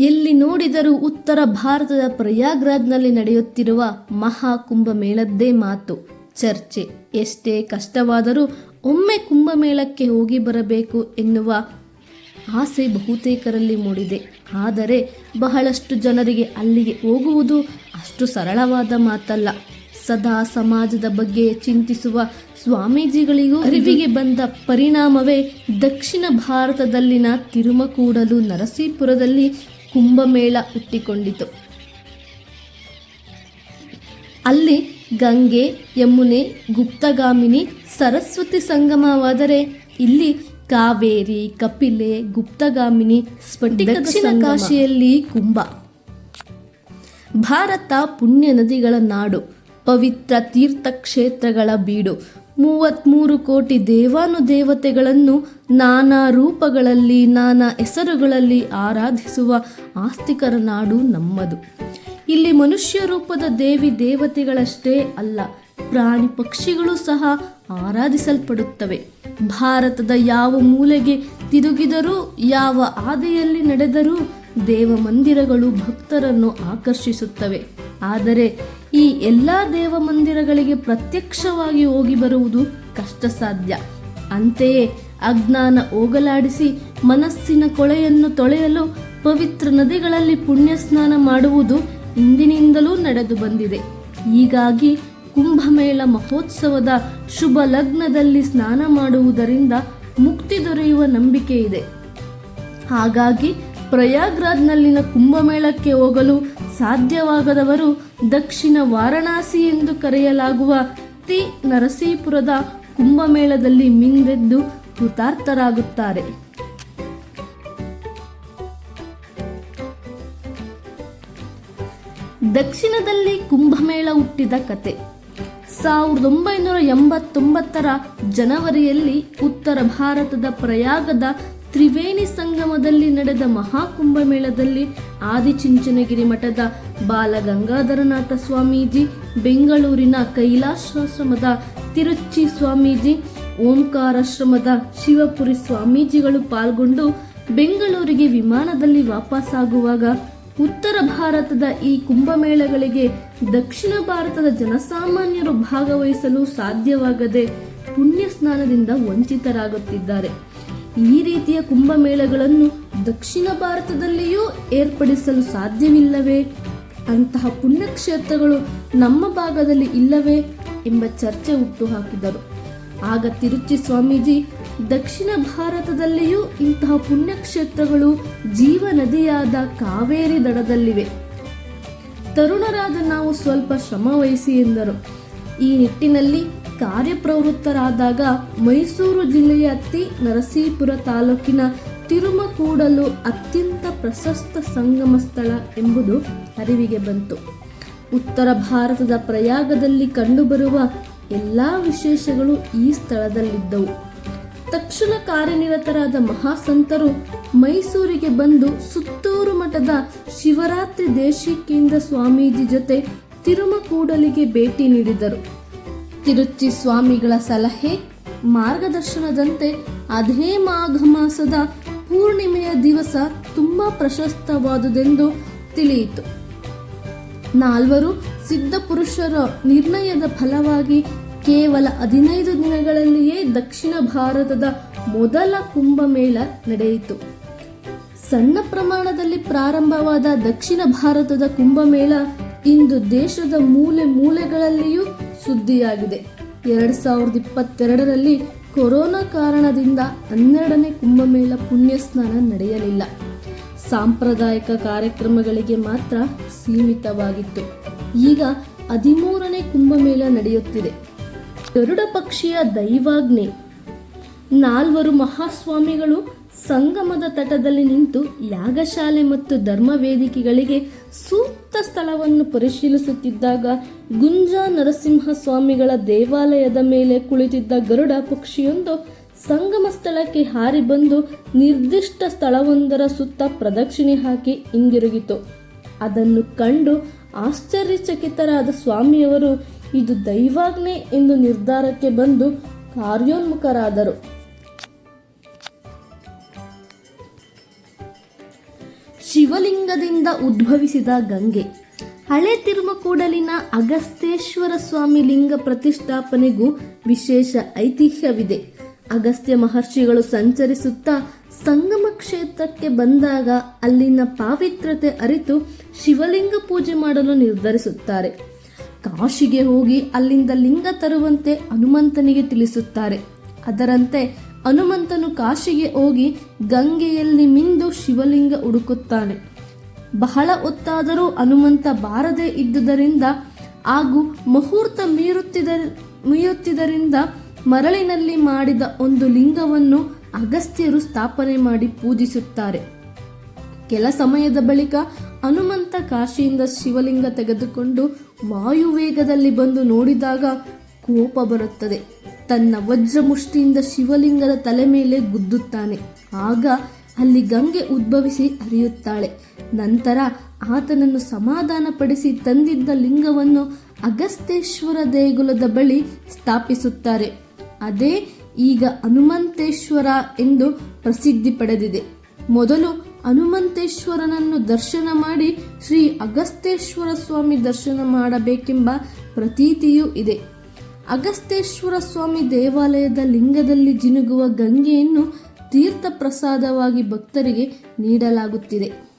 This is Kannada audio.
ಎಲ್ಲಿ ನೋಡಿದರೂ ಉತ್ತರ ಭಾರತದ ಪ್ರಯಾಗ್ರಾಜ್ನಲ್ಲಿ ನಡೆಯುತ್ತಿರುವ ಮಹಾ ಕುಂಭಮೇಳದ್ದೇ ಮಾತು. ಚರ್ಚೆ. ಎಷ್ಟೇ ಕಷ್ಟವಾದರೂ ಒಮ್ಮೆ ಕುಂಭಮೇಳಕ್ಕೆ ಹೋಗಿ ಬರಬೇಕು ಎನ್ನುವ ಆಸೆ ಬಹುತೇಕರಲ್ಲಿ ಮೂಡಿದೆ. ಆದರೆ ಬಹಳಷ್ಟು ಜನರಿಗೆ ಅಲ್ಲಿಗೆ ಹೋಗುವುದು ಅಷ್ಟು ಸರಳವಾದ ಮಾತಲ್ಲ. ಸದಾ ಸಮಾಜದ ಬಗ್ಗೆ ಚಿಂತಿಸುವ ಸ್ವಾಮೀಜಿಗಳಿಗೂ ಅರಿವಿಗೆ ಬಂದ ಪರಿಣಾಮವೇ ದಕ್ಷಿಣ ಭಾರತದಲ್ಲಿನ ತಿರುಮಕೂಡಲು ನರಸೀಪುರದಲ್ಲಿ ಕುಂಭಮೇಳ ಹುಟ್ಟಿಕೊಂಡಿತು. ಅಲ್ಲಿ ಗಂಗೆ ಯಮುನೆ ಗುಪ್ತಗಾಮಿನಿ ಸರಸ್ವತಿ ಸಂಗಮವಾದರೆ ಇಲ್ಲಿ ಕಾವೇರಿ ಕಪಿಲೆ ಗುಪ್ತಗಾಮಿನಿ ದಕ್ಷಿಣ ಕಾಶಿಯಲ್ಲಿ ಕುಂಭ. ಭಾರತ ಪುಣ್ಯ ನದಿಗಳ ನಾಡು ಪವಿತ್ರ ತೀರ್ಥಕ್ಷೇತ್ರಗಳ ಬೀಡು. ಮೂವತ್ತ್ಮೂರು ಕೋಟಿ ದೇವಾನುದೇವತೆಗಳನ್ನು ನಾನಾ ರೂಪಗಳಲ್ಲಿ, ನಾನಾ ಹೆಸರುಗಳಲ್ಲಿ ಆರಾಧಿಸುವ ಆಸ್ತಿಕರ ನಾಡು ನಮ್ಮದು. ಇಲ್ಲಿ ಮನುಷ್ಯ ರೂಪದ ದೇವಿ ದೇವತೆಗಳಷ್ಟೇ ಅಲ್ಲ, ಪ್ರಾಣಿ ಪಕ್ಷಿಗಳು ಸಹ ಆರಾಧಿಸಲ್ಪಡುತ್ತವೆ. ಭಾರತದ ಯಾವ ಮೂಲೆಗೆ ತಿರುಗಿದರೂ, ಯಾವ ಆದೆಯಲ್ಲಿ ನಡೆದರೂ ದೇವ ಮಂದಿರಗಳು ಭಕ್ತರನ್ನು ಆಕರ್ಷಿಸುತ್ತವೆ. ಆದರೆ ಈ ಎಲ್ಲ ದೇವ ಮಂದಿರಗಳಿಗೆ ಪ್ರತ್ಯಕ್ಷವಾಗಿ ಹೋಗಿ ಬರುವುದು ಕಷ್ಟ ಸಾಧ್ಯ ಅಂತೆಯೇ ಅಜ್ಞಾನ ಹೋಗಲಾಡಿಸಿ ಮನಸ್ಸಿನ ಕೊಳೆಯನ್ನು ತೊಳೆಯಲು ಪವಿತ್ರ ನದಿಗಳಲ್ಲಿ ಪುಣ್ಯ ಸ್ನಾನ ಮಾಡುವುದು ಇಂದಿನಿಂದಲೂ ನಡೆದು ಬಂದಿದೆ. ಹೀಗಾಗಿ ಕುಂಭಮೇಳ ಮಹೋತ್ಸವದ ಶುಭ ಲಗ್ನದಲ್ಲಿ ಸ್ನಾನ ಮಾಡುವುದರಿಂದ ಮುಕ್ತಿ ದೊರೆಯುವ ನಂಬಿಕೆ ಇದೆ. ಹಾಗಾಗಿ ಪ್ರಯಾಗ್ರಾಜ್ನಲ್ಲಿನ ಕುಂಭಮೇಳಕ್ಕೆ ಹೋಗಲು ಸಾಧ್ಯವಾಗದವರು ದಕ್ಷಿಣ ವಾರಣಾಸಿ ಎಂದು ಕರೆಯಲಾಗುವ ತಿ ನರಸೀಪುರದ ಕುಂಭಮೇಳದಲ್ಲಿ ಮಿಂದೆದ್ದು ಕೃತಾರ್ಥರಾಗುತ್ತಾರೆ. ದಕ್ಷಿಣದಲ್ಲಿ ಕುಂಭಮೇಳ ಹುಟ್ಟಿದ ಕತೆ. ಸಾವಿರದ ಒಂಬೈನೂರ ಎಂಬತ್ತೊಂಬತ್ತರ ಜನವರಿಯಲ್ಲಿ ಉತ್ತರ ಭಾರತದ ಪ್ರಯಾಗದ ತ್ರಿವೇಣಿ ಸಂಗಮದಲ್ಲಿ ನಡೆದ ಮಹಾಕುಂಭಮೇಳದಲ್ಲಿ ಆದಿಚುಂಚನಗಿರಿ ಮಠದ ಬಾಲಗಂಗಾಧರನಾಥ ಸ್ವಾಮೀಜಿ, ಬೆಂಗಳೂರಿನ ಕೈಲಾಸಾಶ್ರಮದ ತಿರುಚಿ ಸ್ವಾಮೀಜಿ, ಓಂಕಾರಾಶ್ರಮದ ಶಿವಪುರಿ ಸ್ವಾಮೀಜಿಗಳು ಪಾಲ್ಗೊಂಡು ಬೆಂಗಳೂರಿಗೆ ವಿಮಾನದಲ್ಲಿ ವಾಪಸ್ಸಾಗುವಾಗ ಉತ್ತರ ಭಾರತದ ಈ ಕುಂಭಮೇಳಗಳಿಗೆ ದಕ್ಷಿಣ ಭಾರತದ ಜನಸಾಮಾನ್ಯರು ಭಾಗವಹಿಸಲು ಸಾಧ್ಯವಾಗದೆ ಪುಣ್ಯ ಸ್ನಾನದಿಂದ ವಂಚಿತರಾಗುತ್ತಿದ್ದಾರೆ. ಈ ರೀತಿಯ ಕುಂಭಮೇಳಗಳನ್ನು ದಕ್ಷಿಣ ಭಾರತದಲ್ಲಿಯೂ ಏರ್ಪಡಿಸಲು ಸಾಧ್ಯವಿಲ್ಲವೇ? ಅಂತಹ ಪುಣ್ಯಕ್ಷೇತ್ರಗಳು ನಮ್ಮ ಭಾಗದಲ್ಲಿ ಇಲ್ಲವೇ ಎಂಬ ಚರ್ಚೆ ಹುಟ್ಟುಹಾಕಿದರು ಆಗ ತಿರುಚಿ ಸ್ವಾಮೀಜಿ, ದಕ್ಷಿಣ ಭಾರತದಲ್ಲಿಯೂ ಇಂತಹ ಪುಣ್ಯಕ್ಷೇತ್ರಗಳು ಜೀವ ನದಿಯಾದ ಕಾವೇರಿ ದಡದಲ್ಲಿವೆ. ತರುಣರಾದ ನಾವು ಸ್ವಲ್ಪ ಶ್ರಮ ವಹಿಸಿ ಎಂದರು. ಈ ನಿಟ್ಟಿನಲ್ಲಿ ಕಾರ್ಯಪ್ರವೃತ್ತರಾದಾಗ ಮೈಸೂರು ಜಿಲ್ಲೆಯ ತಿ ನರಸೀಪುರ ತಾಲೂಕಿನ ತಿರುಮಕೂಡಲು ಅತ್ಯಂತ ಪ್ರಶಸ್ತ ಸಂಗಮ ಸ್ಥಳ ಎಂಬುದು ಅರಿವಿಗೆ ಬಂತು. ಉತ್ತರ ಭಾರತದ ಪ್ರಯಾಗದಲ್ಲಿ ಕಂಡುಬರುವ ಎಲ್ಲ ವಿಶೇಷಗಳು ಈ ಸ್ಥಳದಲ್ಲಿದ್ದವು. ತಕ್ಷಣ ಕಾರ್ಯನಿರತರಾದ ಮಹಾಸಂತರು ಮೈಸೂರಿಗೆ ಬಂದು ಸುತ್ತೂರು ಮಠದ ಶಿವರಾತ್ರಿ ದೇಶಿಕೇಂದ್ರ ಸ್ವಾಮೀಜಿ ಜೊತೆ ತಿರುಮಕೂಡಲಿಗೆ ಭೇಟಿ ನೀಡಿದರು. ತಿರುಚಿ ಸ್ವಾಮಿಗಳ ಸಲಹೆ, ಮಾರ್ಗದರ್ಶನದಂತೆ ಅದೇ ಮಾಘ ಮಾಸದ ಪೂರ್ಣಿಮೆಯ ದಿವಸ ತುಂಬಾ ಪ್ರಶಸ್ತವಾದುದೆಂದು ತಿಳಿಯಿತು. ನಾಲ್ವರು ಸಿದ್ಧ ಪುರುಷರ ನಿರ್ಣಯದ ಫಲವಾಗಿ ಕೇವಲ ಹದಿನೈದು ದಿನಗಳಲ್ಲಿಯೇ ದಕ್ಷಿಣ ಭಾರತದ ಮೊದಲ ಕುಂಭಮೇಳ ನಡೆಯಿತು. ಸಣ್ಣ ಪ್ರಮಾಣದಲ್ಲಿ ಪ್ರಾರಂಭವಾದ ದಕ್ಷಿಣ ಭಾರತದ ಕುಂಭಮೇಳ ಇಂದು ದೇಶದ ಮೂಲೆ ಮೂಲೆಗಳಲ್ಲಿಯೂ ಸುದ್ದಿಯಾಗಿದೆ. ಎರಡ್ ಸಾವಿರದ ಇಪ್ಪತ್ತೆರಡರಲ್ಲಿ ಕೊರೋನಾ ಕಾರಣದಿಂದ ಹನ್ನೆರಡನೇ ಕುಂಭಮೇಳ ಪುಣ್ಯ ಸ್ನಾನ ನಡೆಯಲಿಲ್ಲ. ಸಾಂಪ್ರದಾಯಿಕ ಕಾರ್ಯಕ್ರಮಗಳಿಗೆ ಮಾತ್ರ ಸೀಮಿತವಾಗಿತ್ತು. ಈಗ ಹದಿಮೂರನೇ ಕುಂಭಮೇಳ ನಡೆಯುತ್ತಿದೆ. ಗರುಡ ಪಕ್ಷಿಯ ದೈವಾಜ್ಞೆ. ನಾಲ್ವರು ಮಹಾಸ್ವಾಮಿಗಳು ಸಂಗಮದ ತಟದಲ್ಲಿ ನಿಂತು ಯಾಗಶಾಲೆ ಮತ್ತು ಧರ್ಮ ವೇದಿಕೆಗಳಿಗೆ ಸೂಕ್ತ ಸ್ಥಳವನ್ನು ಪರಿಶೀಲಿಸುತ್ತಿದ್ದಾಗ ಗುಂಜಾ ನರಸಿಂಹ ಸ್ವಾಮಿಗಳ ದೇವಾಲಯದ ಮೇಲೆ ಕುಳಿತಿದ್ದ ಗರುಡ ಪಕ್ಷಿಯೊಂದು ಸಂಗಮ ಸ್ಥಳಕ್ಕೆ ಹಾರಿ ಬಂದು ನಿರ್ದಿಷ್ಟ ಸ್ಥಳವೊಂದರ ಸುತ್ತ ಪ್ರದಕ್ಷಿಣೆ ಹಾಕಿ ಹಿಂದಿರುಗಿತು. ಅದನ್ನು ಕಂಡು ಆಶ್ಚರ್ಯಚಕಿತರಾದ ಸ್ವಾಮಿಯವರು, ಇದು ದೈವಾಜ್ಞೆ ಎಂದು ನಿರ್ಧಾರಕ್ಕೆ ಬಂದು ಕಾರ್ಯೋನ್ಮುಖರಾದರು. ಶಿವಲಿಂಗದಿಂದ ಉದ್ಭವಿಸಿದ ಗಂಗೆ. ಹಳೆ ತಿರುಮಕೂಡಲಿನ ಅಗಸ್ತ್ಯೇಶ್ವರ ಸ್ವಾಮಿ ಲಿಂಗ ಪ್ರತಿಷ್ಠಾಪನೆಗೂ ವಿಶೇಷ ಐತಿಹ್ಯವಿದೆ. ಅಗಸ್ತ್ಯ ಮಹರ್ಷಿಗಳು ಸಂಚರಿಸುತ್ತಾ ಸಂಗಮ ಕ್ಷೇತ್ರಕ್ಕೆ ಬಂದಾಗ ಅಲ್ಲಿನ ಪಾವಿತ್ರತೆ ಅರಿತು ಶಿವಲಿಂಗ ಪೂಜೆ ಮಾಡಲು ನಿರ್ಧರಿಸುತ್ತಾರೆ. ಕಾಶಿಗೆ ಹೋಗಿ ಅಲ್ಲಿಂದ ಲಿಂಗ ತರುವಂತೆ ಹನುಮಂತನಿಗೆ ತಿಳಿಸುತ್ತಾರೆ. ಅದರಂತೆ ಹನುಮಂತನು ಕಾಶಿಗೆ ಹೋಗಿ ಗಂಗೆಯಲ್ಲಿ ಮಿಂದು ಶಿವಲಿಂಗ ಹುಡುಕುತ್ತಾನೆ. ಬಹಳ ಹೊತ್ತಾದರೂ ಹನುಮಂತ ಬಾರದೇ ಇದ್ದುದರಿಂದ ಹಾಗೂ ಮುಹೂರ್ತ ಮೀರುತ್ತಿದ ಮೀರುತ್ತಿದ್ದರಿಂದ ಮರಳಿನಲ್ಲಿ ಮಾಡಿದ ಒಂದು ಲಿಂಗವನ್ನು ಅಗಸ್ತ್ಯರು ಸ್ಥಾಪನೆ ಮಾಡಿ ಪೂಜಿಸುತ್ತಾರೆ. ಕೆಲ ಸಮಯದ ಬಳಿಕ ಹನುಮಂತ ಕಾಶಿಯಿಂದ ಶಿವಲಿಂಗ ತೆಗೆದುಕೊಂಡು ವಾಯುವೇಗದಲ್ಲಿ ಬಂದು ನೋಡಿದಾಗ ಕೋಪ ಬರುತ್ತದೆ. ತನ್ನ ವಜ್ರಮುಷ್ಟಿಯಿಂದ ಶಿವಲಿಂಗದ ತಲೆ ಮೇಲೆ ಗುದ್ದುತ್ತಾನೆ. ಆಗ ಅಲ್ಲಿ ಗಂಗೆ ಉದ್ಭವಿಸಿ ಹರಿಯುತ್ತಾಳೆ. ನಂತರ ಆತನನ್ನು ಸಮಾಧಾನಪಡಿಸಿ ತಂದಿದ್ದ ಲಿಂಗವನ್ನು ಅಗಸ್ತೇಶ್ವರ ದೇಗುಲದ ಬಳಿ ಸ್ಥಾಪಿಸುತ್ತಾರೆ. ಅದೇ ಈಗ ಹನುಮಂತೇಶ್ವರ ಎಂದು ಪ್ರಸಿದ್ಧಿ ಪಡೆದಿದೆ. ಮೊದಲು ಹನುಮಂತೇಶ್ವರನನ್ನು ದರ್ಶನ ಮಾಡಿ ಶ್ರೀ ಅಗಸ್ತೇಶ್ವರ ಸ್ವಾಮಿ ದರ್ಶನ ಮಾಡಬೇಕೆಂಬ ಪ್ರತೀತಿಯೂ ಇದೆ. ಅಗಸ್ತೇಶ್ವರ ಸ್ವಾಮಿ ದೇವಾಲಯದ ಲಿಂಗದಲ್ಲಿ ಜಿನುಗುವ ಗಂಗೆಯನ್ನು ತೀರ್ಥ ಪ್ರಸಾದವಾಗಿ ಭಕ್ತರಿಗೆ ನೀಡಲಾಗುತ್ತಿದೆ.